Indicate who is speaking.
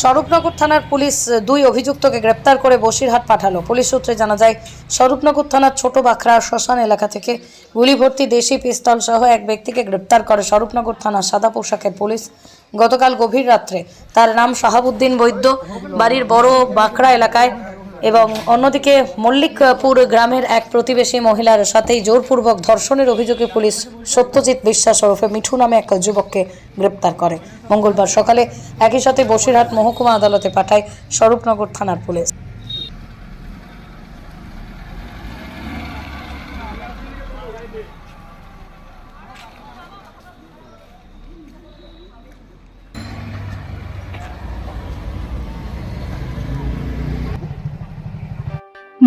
Speaker 1: স্বরূপনগর থানার পুলিশ দুই অভিযুক্তকে গ্রেপ্তার করে বসিরহাট পাঠালো। পুলিশ সূত্রে জানা যায়, স্বরূপনগর থানার ছোট বাখরা শ্মশান এলাকা থেকে গুলি ভর্তি দেশি পিস্তল সহ এক ব্যক্তিকে গ্রেপ্তার করে স্বরূপনগর থানার সাদা পোশাকের পুলিশ গতকাল গভীর রাত্রে। তার নাম শাহাবুদ্দিন বৈদ্য। বাড়ির বড় বাঁকড়া এলাকায় এবং অন্যদিকে মল্লিকপুর গ্রামের এক প্রতিবেশী মহিলার সাথেই জোরপূর্বক ধর্ষণের অভিযোগে পুলিশ সত্যজিৎ বিশ্বাস ওরফে মিঠু নামে এক যুবককে গ্রেপ্তার করে। মঙ্গলবার সকালে একই সাথে বসিরহাট মহকুমা আদালতে পাঠায় স্বরূপনগর থানার পুলিশ।